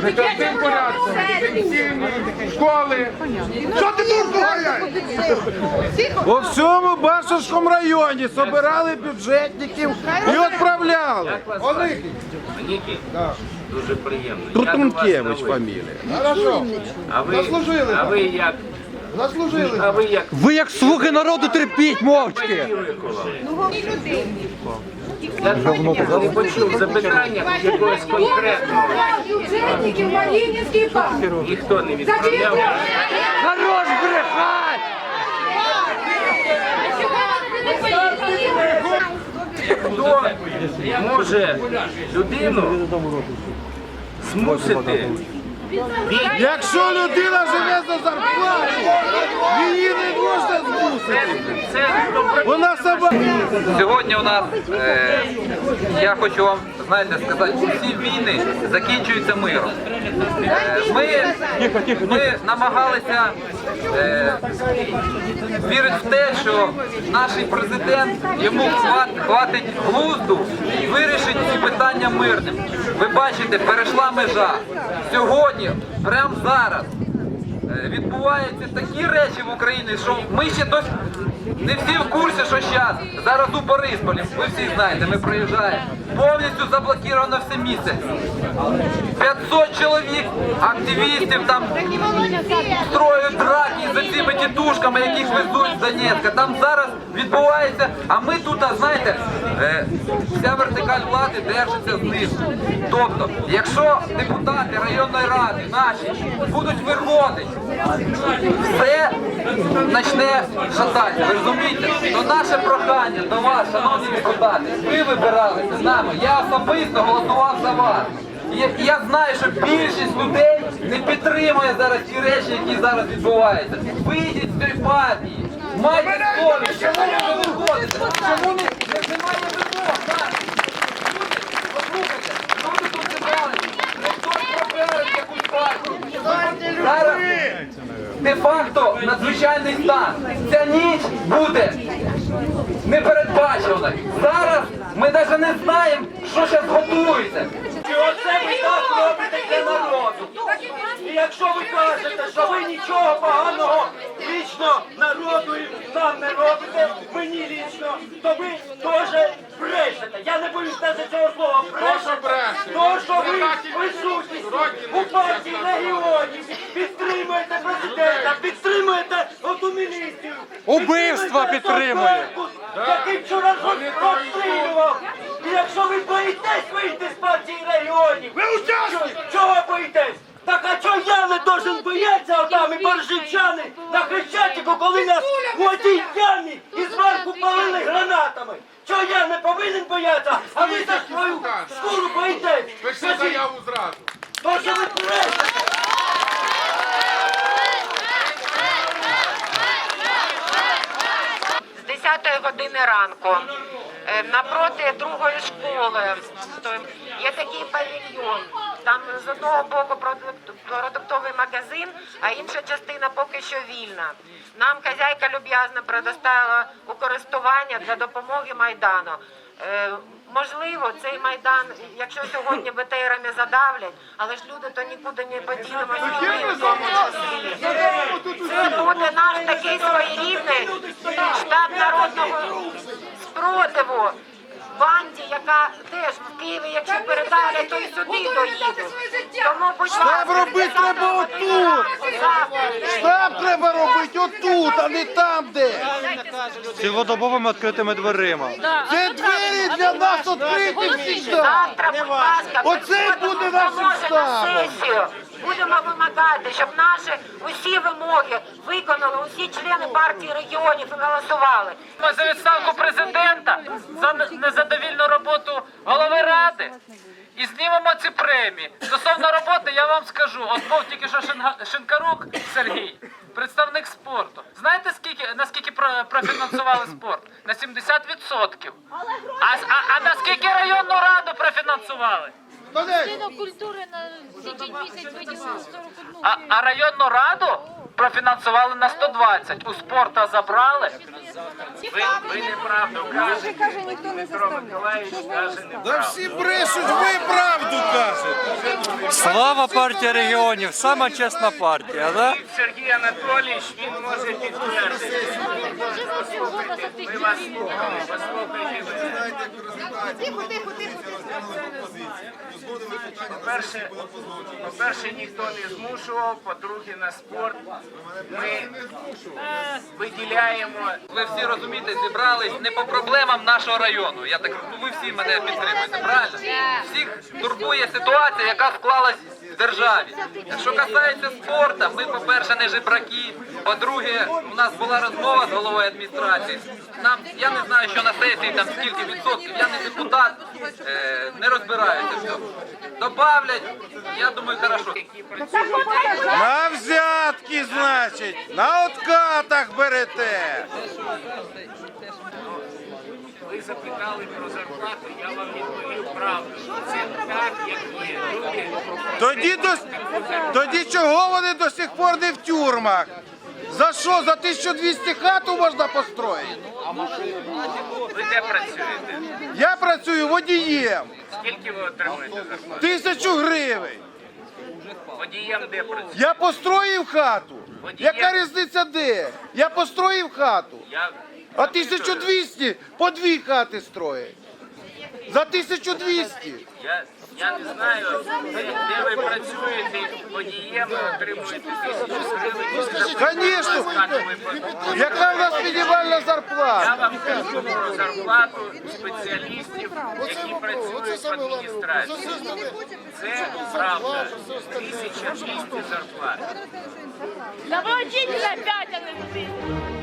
Прикладним порядком, школи. Що ти тут говориш? По всьому Башевському районі собирали бюджетників і відправляли. Нікі, дуже приємно. Трутункевич фамілія. Хорошо. А ви, Заслужили. а ви як? Заслужили. А ви як? Ви як слуги народу терпіть мовчки. Я не почув запитання якогось конкретного. бюджетників Малінівський парк. Ніхто не відправляв. Хорош брехать! Хто може людину змусити Якщо людина живе за зарплату, її не можна змусити. це добре. Вона сама. Сьогодні у нас е, я хочу вам знаєте сказати, усі війни закінчуються миром. Е, ми, ми намагалися е, вірити в те, що наш президент йому хватить глузду і вирішить ці питання мирним. Ви бачите, перейшла межа. Сьогодні, прямо зараз. Е, Відбуваються такі речі в Україні, що ми ще досі не всі в курсі, що зараз. Зараз у Борисполі, ви всі знаєте, ми приїжджаємо. Повністю заблокировано все місце. 500 чоловік, активістів там строють драки за цими тітушками, яких везуть з Донецька. Там зараз відбувається, а ми тут, знаєте, е, вся вертикаль влади держиться знизу. Тобто, якщо депутати районної ради наші будуть виходити, все почне шатати. Ви розумієте? То наше прохання до вас, шановні депутати, ви вибиралися з нами. Я особисто голосував за вас. Я, я знаю, що більшість людей не підтримує зараз ті речі, які зараз відбуваються. Вийдіть з цієї партії, майте совість, чому ви не виходите? Чому не, не- немає вимог? Послухайте, люди тут зібралися. Якусь партію. Зараз де-факто надзвичайний стан. Ця ніч буде непередбачувана. Зараз ми навіть не знаємо, що зараз готується. І оце ви так робите для народу. І якщо ви кажете, що ви нічого поганого лічно народу і нам не робите, мені лічно, то ви теж брешете. Я не боюсь навіть цього слова. Брешете. бреше? То, що ви Років- присутні років у партії регіонів, підтримуєте президента, підтримуєте оту міліцію. Убивства підтримує. Який вчора розстрілював. І якщо ви боїтесь вийти з партії регіонів, ви учасник! Чого боїтесь? Так а чого я не должен боятися отам і боржичани на Хрещатику, коли нас у одній ямі і зверху палили гранатами? Чого я не повинен боятися, а ви за свою шкуру боїтесь? Пиши заяву зразу. то ви брешете? з 10 години ранку напроти другої школи є такий павільйон. Там з одного боку продук- продуктовий магазин, а інша частина поки що вільна. Нам хазяйка люб'язно предоставила у користування для допомоги майдану. Е, Можливо, цей майдан, якщо сьогодні БТРами задавлять, але ж люди то нікуди не поділимося, ми в тому числі. Це буде наш такий своєрідний штаб народного спротиву банді, яка теж в Києві, якщо передали, то й сюди доїде. Тому, будь ласка, Штаб робити треба отут. Штаб треба робити отут, а не там, де. Цілодобовими відкритими дверима. Це двері для нас відкриті завжди. Завтра, будь ласка, Оце буде нашим штабом. Будемо вимагати, щоб наші усі вимоги виконали усі члени партії регіонів і голосували. Ми за відставку президента за незадовільну роботу голови ради і знімемо ці премії. Стосовно роботи, я вам скажу, от був тільки що Шинкарук Сергій, представник спорту. Знаєте, наскільки про- профінансували спорт? На 70%. А, а, а наскільки районну раду профінансували? культури на січень місяць виділили 41 А, а районну раду профінансували на 120. У спорта забрали. Ви, ви неправду кажете. Дмитро Миколаївич каже Да неправду. всі брешуть, ви правду кажете. Слава партія регіонів, сама чесна партія, да? Сергій Анатолійович, він може підтвердити. Ми вас слухали, послухайте мене. Тихо, тихо, тихо. По-перше, по-перше, ніхто не змушував, по-друге, на спорт ми виділяємо Ви всі розумієте, зібрались не по проблемам нашого району. Я так ну ви всі мене підтримуєте, правильно? Всіх турбує ситуація, яка склалась в державі. Що касається спорту, ми, по-перше, не жебраки. По-друге, у нас була розмова з головою адміністрації. Нам я не знаю, що на сесії там скільки відсотків. Я не депутат, е, не розбираюся. цьому. Добавлять, я думаю, хорошо. На взятки, значить, на откатах берете. Ви запитали про зарплату, я вам відповів правду. Це так, як є. Тоді, до... Тоді чого вони до сих пор не в тюрмах? За що? За 1200 хату можна построїти? ви де працюєте? Я працюю водієм. Скільки ви отримуєте зарплату? Тисячу гривень. Водієм де працюєте? Я построїв хату. Яка різниця де? Я построїв хату. Я А 1200 по дві хати строять. За 1200. Я, я не знаю, де, де ви працюєте водієм, ви отримуєте тисячу гривень. Звісно. Яка в нас мінімальна Я зарплата? вам кажу про зарплату спеціалістів, які працюють в адміністрації. Це правда. 1200 зарплат. Да вы опять, а не любитель.